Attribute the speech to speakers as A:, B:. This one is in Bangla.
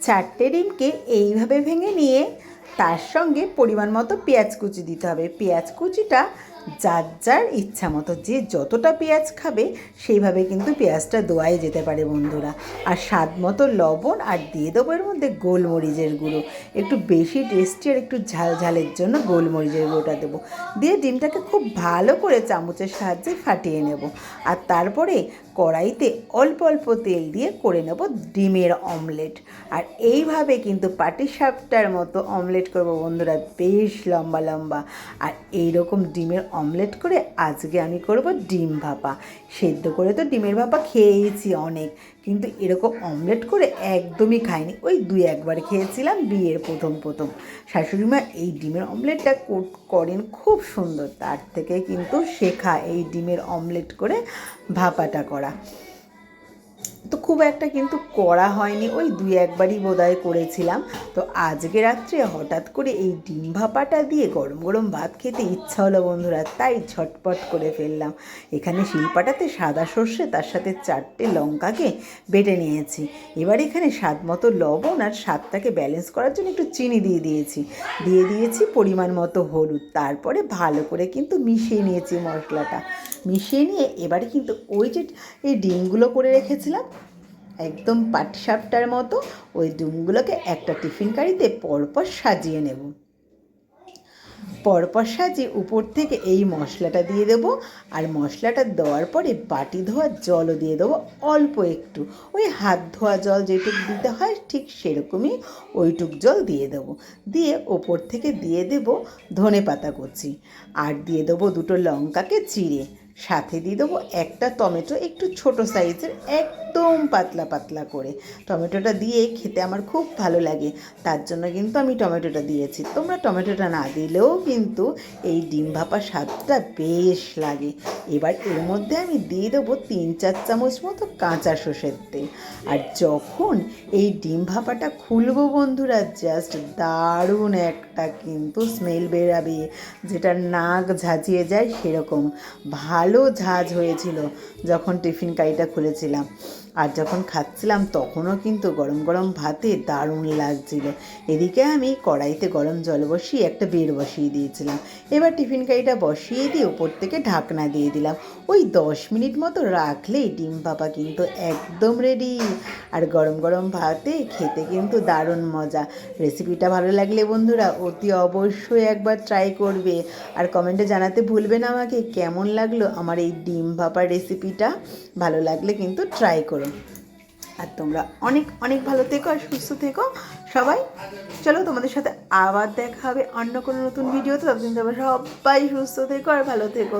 A: চারটে ডিমকে এইভাবে ভেঙে নিয়ে তার সঙ্গে পরিমাণ মতো পেঁয়াজ কুচি দিতে হবে। পেঁয়াজ কুচিটা যার যার ইচ্ছা মতো যে যতটা পেঁয়াজ খাবে, সেইভাবে কিন্তু পেঁয়াজটা দোয়াই যেতে পারে বন্ধুরা। আর স্বাদ মতো লবণ আর দিয়ে দেবো এর মধ্যে গোলমরিচের গুঁড়ো। একটু বেশি টেস্টি আর একটু ঝাল ঝালের জন্য গোলমরিচের গুঁড়োটা দেবো। দিয়ে ডিমটাকে খুব ভালো করে চামচের সাহায্যে ফাটিয়ে নেব। আর তারপরে কড়াইতে অল্প অল্প তেল দিয়ে করে নেব ডিমের অমলেট। আর এইভাবে কিন্তু পাটিসাপটার মতো অমলেট করব বন্ধুরা, বেশ লম্বা লম্বা। আর এইরকম ডিমের অমলেট করে আজকে আমি করব ডিম ভাপা। সেদ্ধ করে তো ডিমের ভাপা খেয়েছি অনেক, কিন্তু এরকম অমলেট করে একদমই খাইনি। ওই দুই একবার খেয়েছিলাম বিয়ের প্রথম প্রথম। শাশুড়ি মা এই ডিমের অমলেটটা করেন খুব সুন্দর, তার থেকে কিন্তু শেখা এই ডিমের অমলেট করে ভাপাটা করা। তো খুব একটা কিন্তু করা হয়নি, ওই দুই একবারই বোধহয় করেছিলাম। তো আজকে রাত্রে হঠাৎ করে এই ডিম ভাপাটা দিয়ে গরম গরম ভাত খেতে ইচ্ছা হলো বন্ধুরা, তাই ঝটপট করে ফেললাম। এখানে শিলপাটাতে সাদা সর্ষে, তার সাথে চারটে লঙ্কাকে বেটে নিয়েছি। এবার এখানে স্বাদ মতো লবণ আর স্বাদটাকে ব্যালেন্স করার জন্য একটু চিনি দিয়ে দিয়েছি। দিয়ে দিয়েছি পরিমাণ মতো হলুদ, তারপরে ভালো করে কিন্তু মিশিয়ে নিয়েছি মশলাটা। মিশিয়ে নিয়ে এবারে কিন্তু ওই যে এই ডিমগুলো করে রেখেছিলাম একদম পাটসাপটার মতো ওই ডুমগুলোকে একটা টিফিন কারিতে পরপর সাজিয়ে নেব। পরপর সাজিয়ে উপর থেকে এই মশলাটা দিয়ে দেবো আর মশলাটা দেওয়ার পরে বাটি ধোয়ার জলও দিয়ে দেবো অল্প একটু। ওই হাত ধোয়া জল যেটুক দিতে হয় ঠিক সেরকমই ওইটুক জল দিয়ে দেবো। দিয়ে ওপর থেকে দিয়ে দেবো ধনে পাতা কুচি। আর দিয়ে দেবো দুটো লঙ্কাকে চিড়ে। সাথে দিয়ে দেবো একটা টমেটো একটু ছোট সাইজের একদম পাতলা পাতলা করে। টমেটোটা দিয়ে খেতে আমার খুব ভালো লাগে। তার জন্য কিন্তু আমি টমেটোটা দিয়েছি। তোমরা টমেটোটা না দিলেও কিন্তু এই ডিম ভাপা স্বাদটা বেশ লাগে। এবার এর মধ্যে আমি দিয়ে দেবো তিন চার চামচ মতো কাঁচা সর্ষের তেল। আর যখন এই ডিম ভাপাটা খুলবো বন্ধুরা, জাস্ট দারুণ একটা কিন্তু স্মেল বেরাবে। যেটা নাক ঝাঁঝিয়ে যায় সেরকম। ভালো ঝাঁঝ হয়েছিল যখন টিফিন কারিটা খুলেছিলাম। আর যখন খাচ্ছিলাম তখনও কিন্তু গরম গরম ভাতে দারুণ লাগছিল। এদিকে আমি কড়াইতে গরম জল বসিয়ে একটা বের বসিয়ে দিয়েছিলাম। এবার টিফিন কারিটা বসিয়ে দিয়ে উপর থেকে ঢাকনা দিয়ে দিলাম। ওই দশ মিনিট মতো রাখলেই ডিম পাপা কিন্তু একদম রেডি আর গরম গরম ভাতে খেতে কিন্তু দারুণ মজা। রেসিপিটা ভালো লাগলে বন্ধুরা অতি অবশ্যই একবার ট্রাই করবে। আর কমেন্টে জানাতে ভুলবে না আমাকে কেমন লাগল আমার এই ডিম ভাপার রেসিপিটা ভালো লাগলে কিন্তু ট্রাই করো। আর তোমরা অনেক অনেক ভালো থেকো আর সুস্থ থেকো। সবাই, চলো তোমাদের সাথে আবার দেখা হবে অন্য কোনো নতুন ভিডিওতে ততদিন তোমরা সবাই সুস্থ থেকো আর ভালো থেকো।